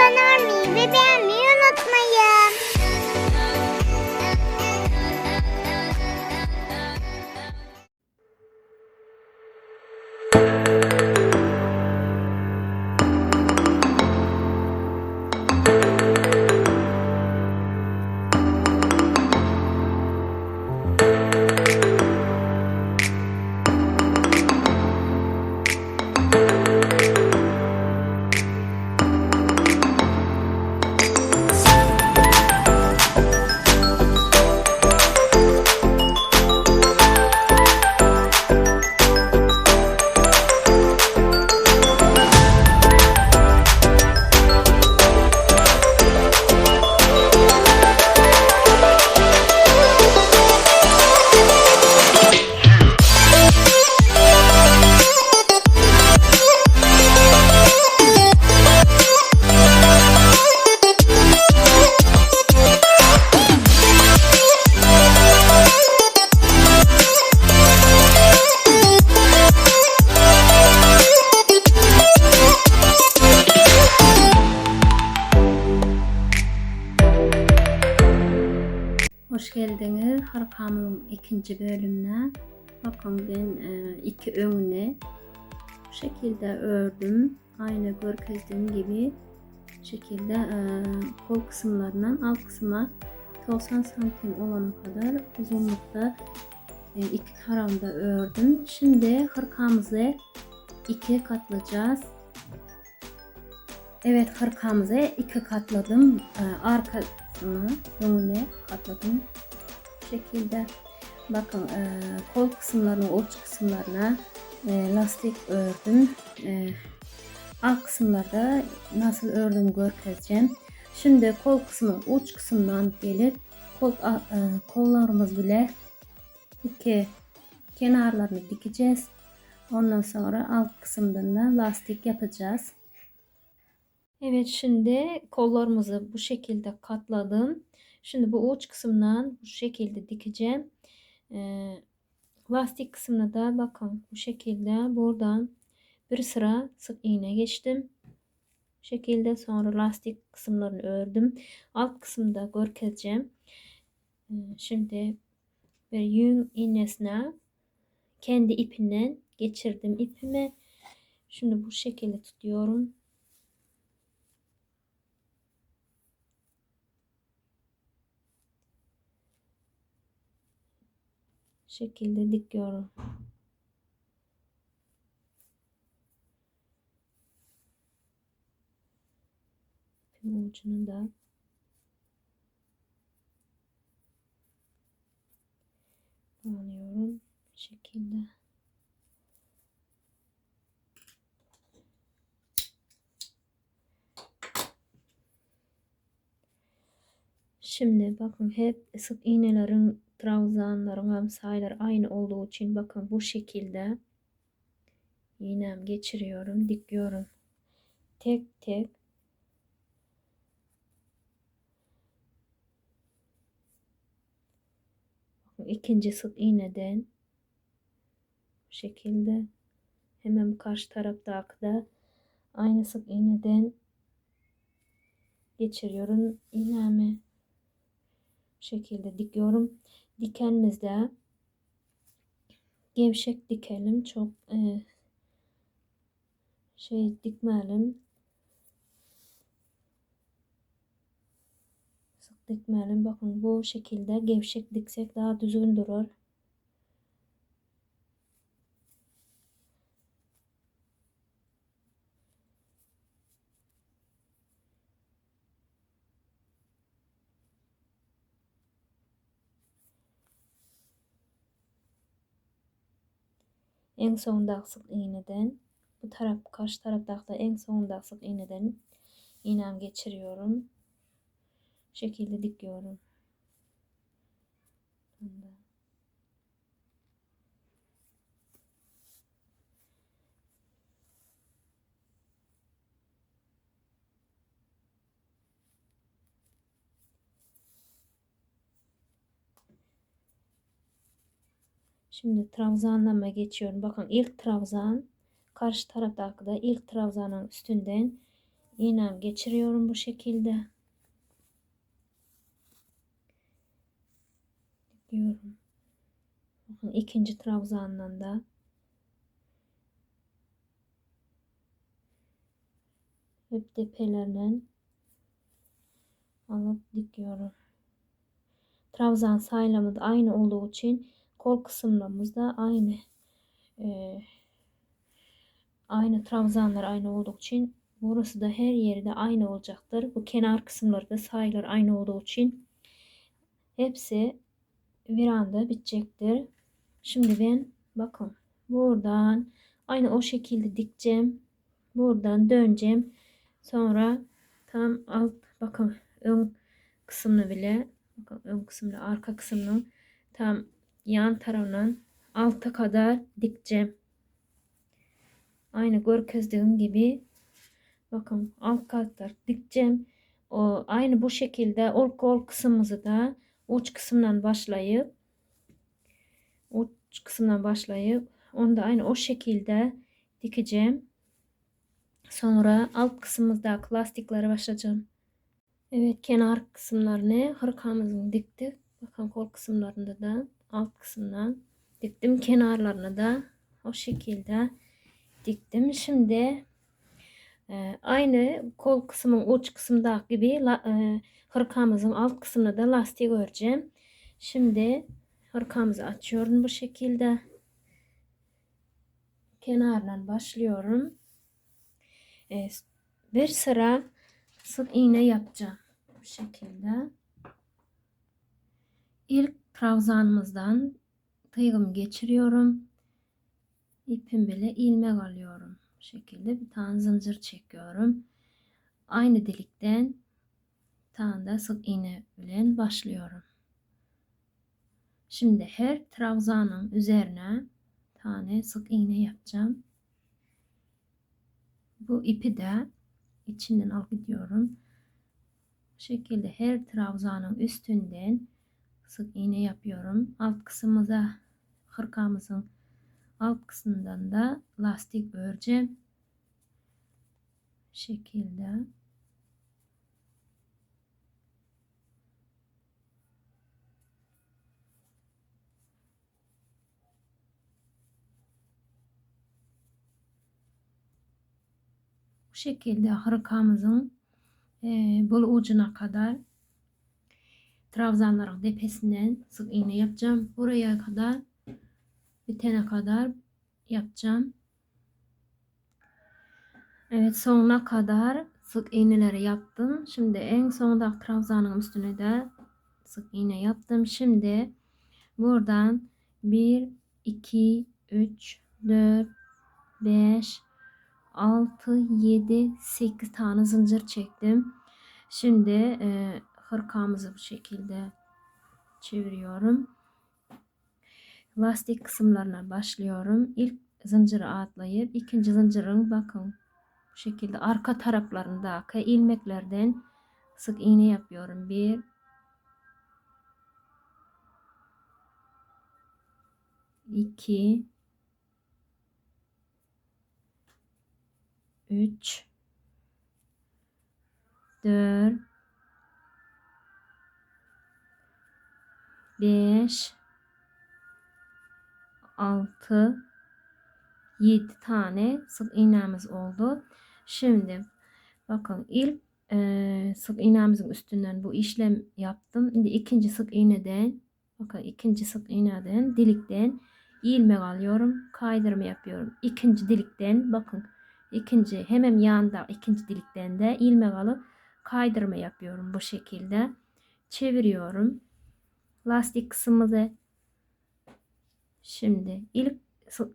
バナーミ Bakın ben e, iki önüne bu şekilde ördüm. Aynı görkezdiğim gibi şekilde e, kol kısımlarından alt kısma 90 santim olana kadar uzunlukta e, iki tarafında ördüm. Şimdi hırkamızı ikiye katlayacağız. Evet hırkamızı iki katladım. E, arkasını önüne katladım. Bu şekilde bakın e, kol kısımlarına uç kısımlarına e, lastik ördüm. E, alt kısımlarda nasıl ördüm göreceğim. Şimdi kol kısmı uç kısımdan gelip kol, e, kollarımız bile iki kenarlarını dikeceğiz. Ondan sonra alt kısımdan da lastik yapacağız. Evet şimdi kollarımızı bu şekilde katladım. Şimdi bu uç kısımdan bu şekilde dikeceğim. Ee, lastik kısmına da bakın bu şekilde buradan bir sıra sık iğne geçtim. Bu şekilde sonra lastik kısımlarını ördüm. Alt kısımda görkezeceğim. Ee, şimdi bir yün iğnesine kendi ipinden geçirdim ipimi. Şimdi bu şekilde tutuyorum. Şekilde dikiyorum. İpin ucunu da bağlıyorum bu şekilde. Şimdi bakın hep sık iğnelerin trabzanların sayıları aynı olduğu için bakın bu şekilde iğnem geçiriyorum, dikiyorum. Tek tek ikinci sık iğneden bu şekilde hemen karşı taraftaki da aynı sık iğneden geçiriyorum iğnemi şekilde dikiyorum. Dikenimizde gevşek dikelim. Çok e, şey dikmeyelim. Sık dikmeyelim. Bakın bu şekilde gevşek diksek daha düzgün durur. En sondaki sık iğneden bu taraf karşı taraftaki da en sondaki sık iğneden iğnem geçiriyorum. Şekilde dikiyorum. Bunda. Şimdi trabzanlama geçiyorum. Bakın ilk trabzan karşı taraftaki da ilk trabzanın üstünden iğnem geçiriyorum bu şekilde. Diyorum. Bakın ikinci trabzandan da hep tepelerden alıp dikiyorum. Trabzan sayılamız da aynı olduğu için kol kısımlarımız da aynı. Ee, aynı trabzanlar aynı olduğu için burası da her yerde aynı olacaktır. Bu kenar kısımları da sayılar aynı olduğu için hepsi bir anda bitecektir. Şimdi ben bakın buradan aynı o şekilde dikeceğim. Buradan döneceğim. Sonra tam alt bakın ön kısmını bile bakın ön kısmını arka kısmını tam yan tarafından alta kadar dikeceğim. Aynı görkezdiğim gibi bakın alt katlar dikeceğim. O aynı bu şekilde ol kol kısmımızı da uç kısımdan başlayıp uç kısımdan başlayıp onu da aynı o şekilde dikeceğim. Sonra alt kısmımızdaki lastikleri başlayacağım. Evet kenar kısımlarını hırkamızın diktik. Bakın kol kısımlarında da alt kısımdan diktim. Kenarlarını da o şekilde diktim. Şimdi e, aynı kol kısmın uç kısmındaki gibi e, hırkamızın alt kısmında da lastik öreceğim. Şimdi hırkamızı açıyorum bu şekilde. Kenardan başlıyorum. E, bir sıra sık iğne yapacağım. Bu şekilde. İlk trabzanımızdan tığımı geçiriyorum. İpim bile ilmek alıyorum. Bu şekilde bir tane zincir çekiyorum. Aynı delikten tane de sık iğne ile başlıyorum. Şimdi her trabzanın üzerine tane sık iğne yapacağım. Bu ipi de içinden al gidiyorum. Bu şekilde her trabzanın üstünden sık iğne yapıyorum. Alt kısmımıza hırkamızın alt kısmından da lastik öreceğim. Şekilde. Bu şekilde hırkamızın e, bol ucuna kadar trabzanların tepesinden sık iğne yapacağım. Buraya kadar bitene kadar yapacağım. Evet sonuna kadar sık iğneleri yaptım. Şimdi en sonunda trabzanın üstüne de sık iğne yaptım. Şimdi buradan 1 2 3 4 5 6 7 8 tane zincir çektim. Şimdi e, hırkamızı bu şekilde çeviriyorum. Lastik kısımlarına başlıyorum. İlk zinciri atlayıp ikinci zincirin bakın bu şekilde arka taraflarındaki ilmeklerden sık iğne yapıyorum. Bir iki üç dört 5 6 7 tane sık iğnemiz oldu. Şimdi bakın ilk e, sık iğnemizin üstünden bu işlem yaptım. Şimdi ikinci sık iğneden bakın ikinci sık iğneden delikten ilmek alıyorum. Kaydırma yapıyorum. İkinci delikten bakın ikinci hemen yanında ikinci delikten de ilmek alıp kaydırma yapıyorum bu şekilde. Çeviriyorum lastik kısmımızı şimdi ilk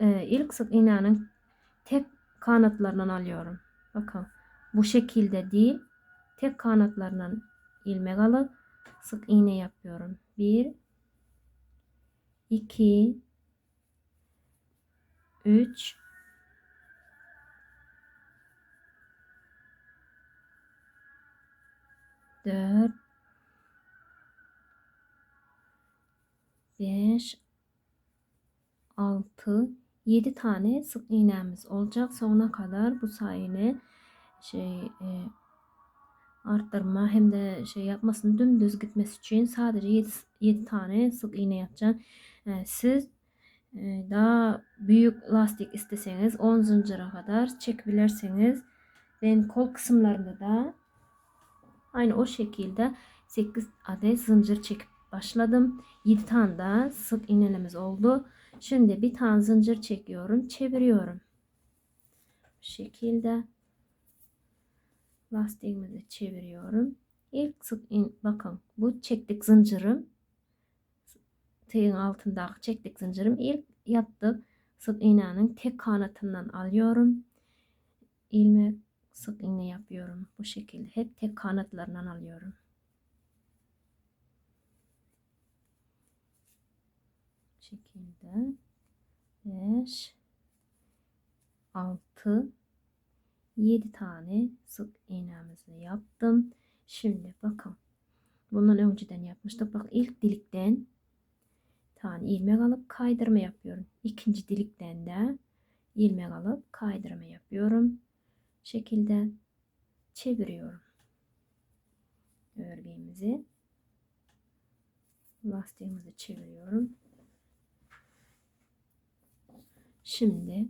e, ilk sık iğnenin tek kanatlarından alıyorum. Bakın bu şekilde değil tek kanatlarından ilmek alıp sık iğne yapıyorum. 1 2 3 4 5 6 7 tane sık iğnemiz olacak. Sonuna kadar bu sayını şey e, arttırma hem de şey yapmasın dümdüz gitmesi için sadece 7, 7 tane sık iğne yapacağım. E, siz e, daha büyük lastik isteseniz 10 zincire kadar çekebilirsiniz. Ben kol kısımlarında da aynı o şekilde 8 adet zincir çekip başladım. 7 tane daha sık iğnelerimiz oldu. Şimdi bir tane zincir çekiyorum, çeviriyorum. Bu şekilde lastiğimizi çeviriyorum. İlk sık in, bakın bu çektik zincirim. Tığın altındaki çektik zincirim. İlk yaptık sık iğnenin tek kanatından alıyorum. ilmek sık iğne yapıyorum. Bu şekilde hep tek kanatlarından alıyorum. Şekilde 5 6 7 tane sık iğnemizi yaptım. Şimdi bakın. Bundan önceden yapmıştık. Bak ilk delikten tane ilmek alıp kaydırma yapıyorum. İkinci delikten de ilmek alıp kaydırma yapıyorum. Şekilde çeviriyorum. Örgüyümüzü lastiğimizi çeviriyorum. Şimdi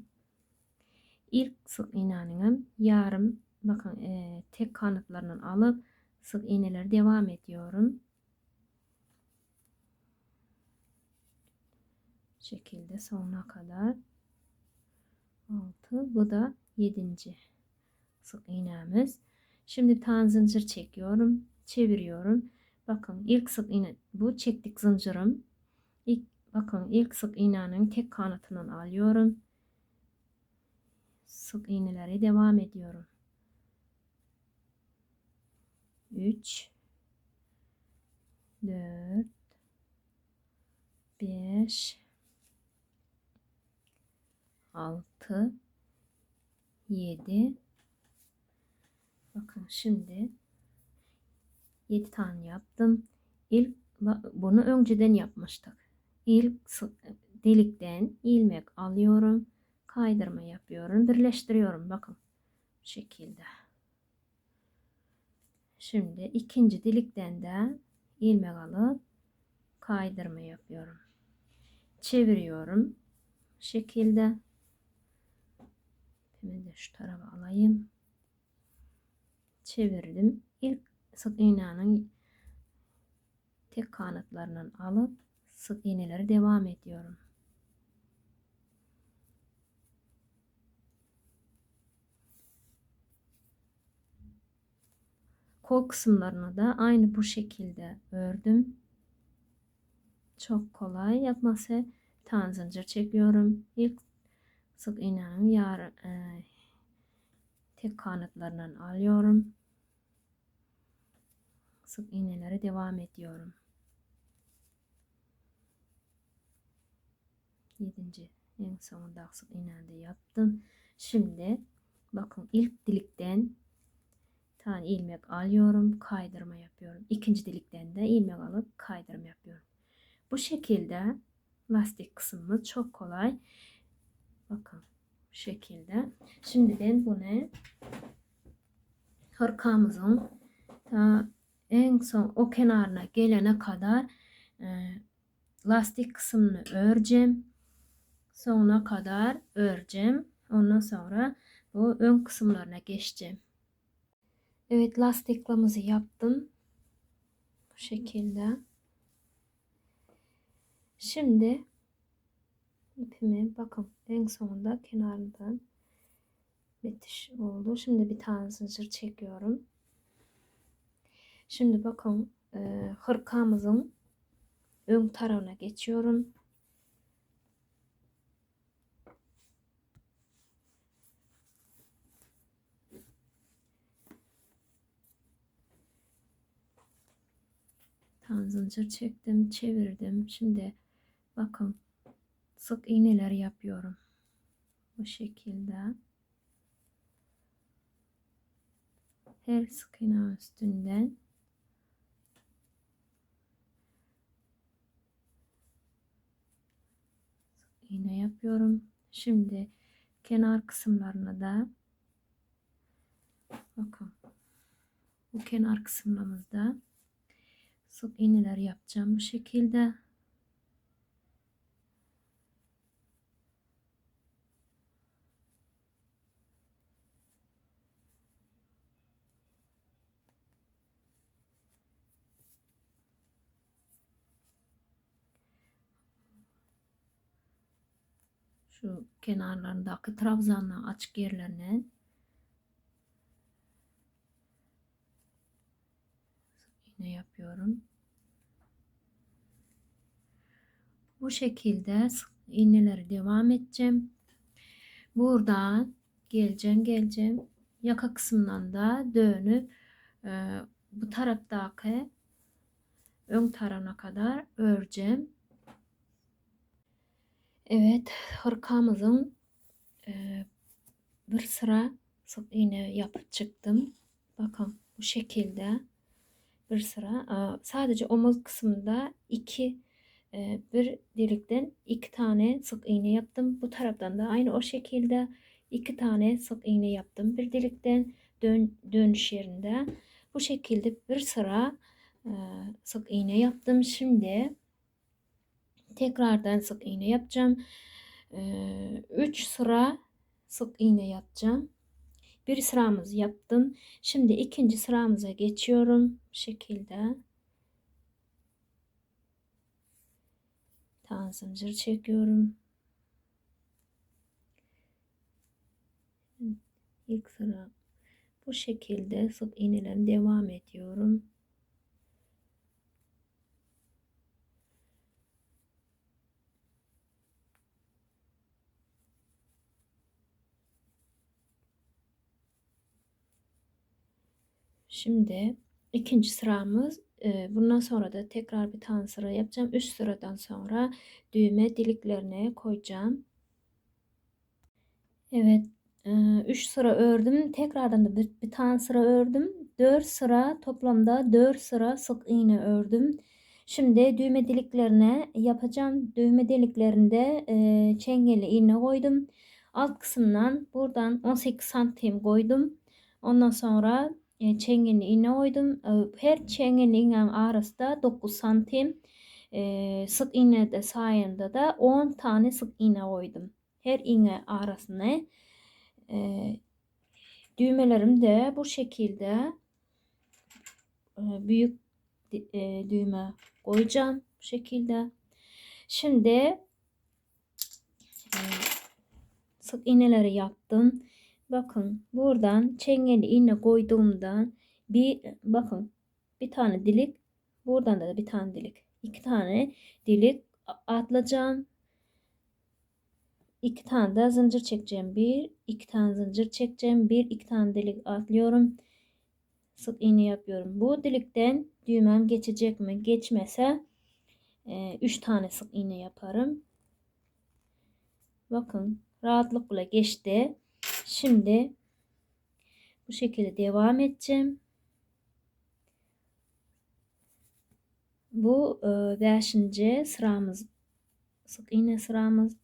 ilk sık iğnenin yarım bakın e, tek kanatlarından alıp sık iğneleri devam ediyorum. şekilde sonuna kadar 6 bu da 7. sık iğnemiz. Şimdi tane zincir çekiyorum, çeviriyorum. Bakın ilk sık iğne bu çektik zincirim. İlk bakın ilk sık iğnenin tek kanatından alıyorum sık iğneleri devam ediyorum. 3 4 5 6 7 Bakın şimdi 7 tane yaptım. İlk bunu önceden yapmıştık. İlk delikten ilmek alıyorum kaydırma yapıyorum. Birleştiriyorum. Bakın. Bu şekilde. Şimdi ikinci delikten de ilmek alıp kaydırma yapıyorum. Çeviriyorum. Bu şekilde. Hemen de şu tarafa alayım. Çevirdim. İlk sık iğnenin tek kanatlarından alıp sık iğneleri devam ediyorum. Kol kısımlarını da aynı bu şekilde ördüm. Çok kolay yapması. Tane zincir çekiyorum. İlk sık iğnenin yar e, tek kanatlarından alıyorum. Sık iğneleri devam ediyorum. Yedinci. En sonunda sık iğnede yaptım. Şimdi bakın ilk delikten tane ilmek alıyorum kaydırma yapıyorum. İkinci delikten de ilmek alıp kaydırma yapıyorum. Bu şekilde lastik kısmımız çok kolay. Bakın bu şekilde. Şimdi ben bunu hırkamızın ta en son o kenarına gelene kadar e, lastik kısmını öreceğim sonuna kadar öreceğim ondan sonra bu ön kısımlarına geçeceğim Evet lastiklamızı yaptım. Bu şekilde. Şimdi ipimi bakın en sonunda kenarından bitiş oldu. Şimdi bir tane zincir çekiyorum. Şimdi bakın e, hırkamızın ön tarafına geçiyorum. Tane zincir çektim çevirdim. Şimdi bakın sık iğneler yapıyorum. Bu şekilde. Her sık iğne üstünden. İğne yapıyorum. Şimdi kenar kısımlarına da Bakın. Bu kenar kısmımızda sık iğneler yapacağım bu şekilde. Şu kenarlarındaki trabzanla açık yerlerine iğne yapıyorum. Bu şekilde iğneleri devam edeceğim. Buradan geleceğim geleceğim. Yaka kısmından da dönüp e, bu taraftaki ön tarafına kadar öreceğim. Evet, hırkamızın e, bir sıra sık iğne yapıp çıktım. Bakın bu şekilde bir sıra. Sadece omuz kısmında iki bir delikten iki tane sık iğne yaptım. Bu taraftan da aynı o şekilde iki tane sık iğne yaptım. Bir delikten dön, dönüş yerinde bu şekilde bir sıra sık iğne yaptım. Şimdi tekrardan sık iğne yapacağım. 3 sıra sık iğne yapacağım. Bir sıramızı yaptım. Şimdi ikinci sıramıza geçiyorum. Bu şekilde. Tane zincir çekiyorum. İlk sıra bu şekilde sık iğnelerin devam ediyorum. Şimdi ikinci sıramız bundan sonra da tekrar bir tane sıra yapacağım. Üst sıradan sonra düğme deliklerine koyacağım. Evet 3 sıra ördüm. Tekrardan da bir, bir tane sıra ördüm. 4 sıra toplamda 4 sıra sık iğne ördüm. Şimdi düğme deliklerine yapacağım. Düğme deliklerinde e, çengeli iğne koydum. Alt kısımdan buradan 18 santim koydum. Ondan sonra e, çengeli iğne koydum. E, her çengeli iğnenin arasında 9 santim e, sık iğne de sayende de 10 tane sık iğne koydum. Her iğne arasına düğmelerim de bu şekilde büyük e, düğme koyacağım bu şekilde. Şimdi e, sık iğneleri yaptım. Bakın buradan çengeli iğne koyduğumdan bir bakın bir tane dilik buradan da bir tane dilik iki tane dilik atlayacağım. İki tane de zincir çekeceğim. Bir iki tane zincir çekeceğim. Bir iki tane delik atlıyorum. Sık iğne yapıyorum. Bu delikten düğmem geçecek mi? Geçmese 3 e, tane sık iğne yaparım. Bakın rahatlıkla geçti Şimdi bu şekilde devam edeceğim. Bu 5. E, sıramız sık iğne sıramız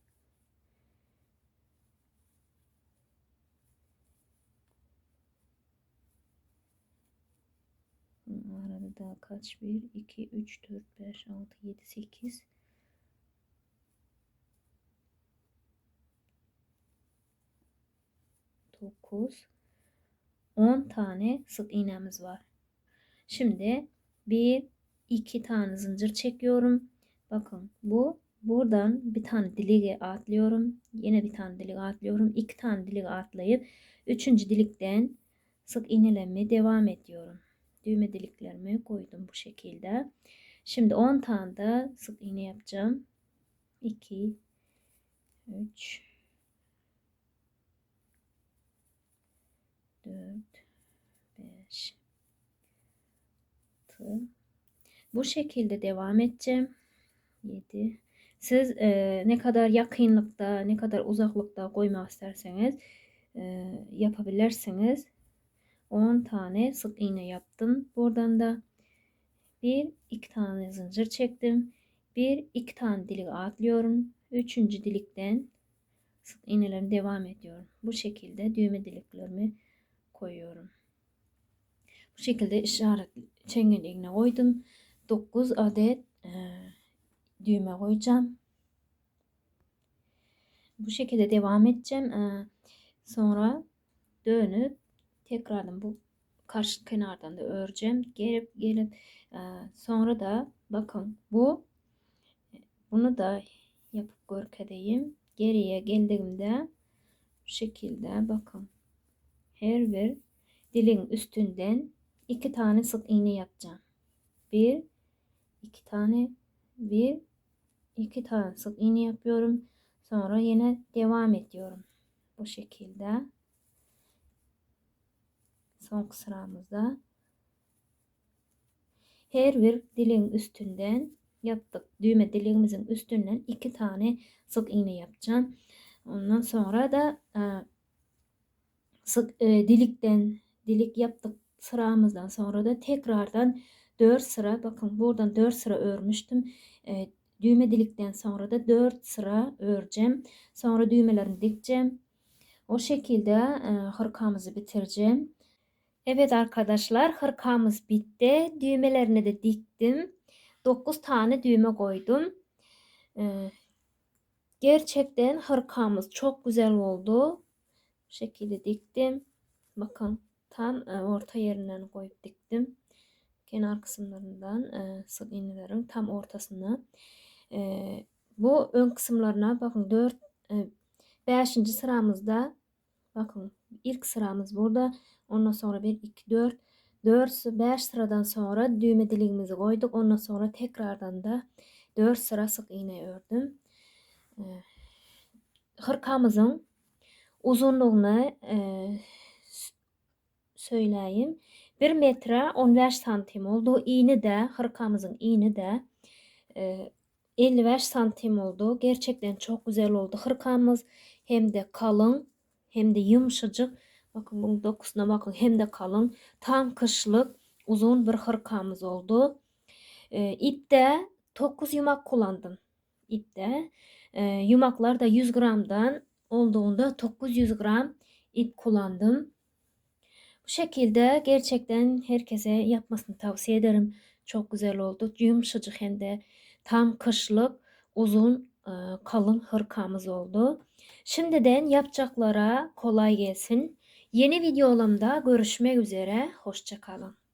arada daha kaç 1 2 3 4 5 6 7 8 9 10 tane sık iğnemiz var. Şimdi bir iki tane zincir çekiyorum. Bakın bu buradan bir tane dilige atlıyorum. Yine bir tane dilik atlıyorum. iki tane dilik atlayıp üçüncü dilikten sık iğnelenmeye devam ediyorum. Düğme deliklerimi koydum bu şekilde. Şimdi 10 tane de sık iğne yapacağım. 2 3 4 5 6 bu şekilde devam edeceğim. 7 siz e, ne kadar yakınlıkta ne kadar uzaklıkta koymak isterseniz e, yapabilirsiniz. 10 tane sık iğne yaptım buradan da. Bir iki tane zincir çektim. Bir iki tane dilik atlıyorum. Üçüncü dilikten sık iğnelerim devam ediyorum. Bu şekilde düğme deliklerimi koyuyorum. Bu şekilde işaret çengelliğine koydum. 9 adet e, düğme koyacağım. Bu şekilde devam edeceğim. E, sonra dönüp tekrardan bu karşı kenardan da öreceğim. Gelip gelip e, sonra da bakın bu bunu da yapıp görkedeyim. Geriye geldiğimde bu şekilde bakın her bir dilin üstünden iki tane sık iğne yapacağım. Bir, iki tane, bir, iki tane sık iğne yapıyorum. Sonra yine devam ediyorum. Bu şekilde. Son sıramızda. Her bir dilin üstünden yaptık. Düğme diliğimizin üstünden iki tane sık iğne yapacağım. Ondan sonra da e, sık e, dilikten dilik yaptık sıramızdan sonra da tekrardan 4 sıra bakın buradan 4 sıra örmüştüm. E, düğme dilikten sonra da 4 sıra öreceğim. Sonra düğmelerini dikeceğim. O şekilde e, hırkamızı bitireceğim. Evet arkadaşlar hırkamız bitti. Düğmelerini de diktim. 9 tane düğme koydum. E, gerçekten hırkamız çok güzel oldu. Şekilde diktim. Bakın tam e, orta yerinden koyup diktim. Kenar kısımlarından e, sık iğnelerin tam ortasına. E, bu ön kısımlarına bakın 4 5. sıramızda bakın ilk sıramız burada. Ondan sonra 1 2 4 4 5 sıradan sonra düğme diliğimizi koyduk. Ondan sonra tekrardan da 4 sıra sık iğne ördüm. Hırkamızın uzunluğunu e, söyleyeyim. 1 metre 15 santim oldu. İğni de hırkamızın iğni de e, 55 santim oldu. Gerçekten çok güzel oldu. Hırkamız hem de kalın hem de yumuşacık. Bakın bunun dokusuna bakın hem de kalın. Tam kışlık uzun bir hırkamız oldu. E, ipte 9 yumak kullandım. İpte. E, yumaklar da 100 gramdan olduğunda 900 gram ip kullandım. Bu şekilde gerçekten herkese yapmasını tavsiye ederim. Çok güzel oldu. Yumuşacık hem de tam kışlık uzun e, kalın hırkamız oldu. Şimdiden yapacaklara kolay gelsin. Yeni videolarımda görüşmek üzere. Hoşçakalın.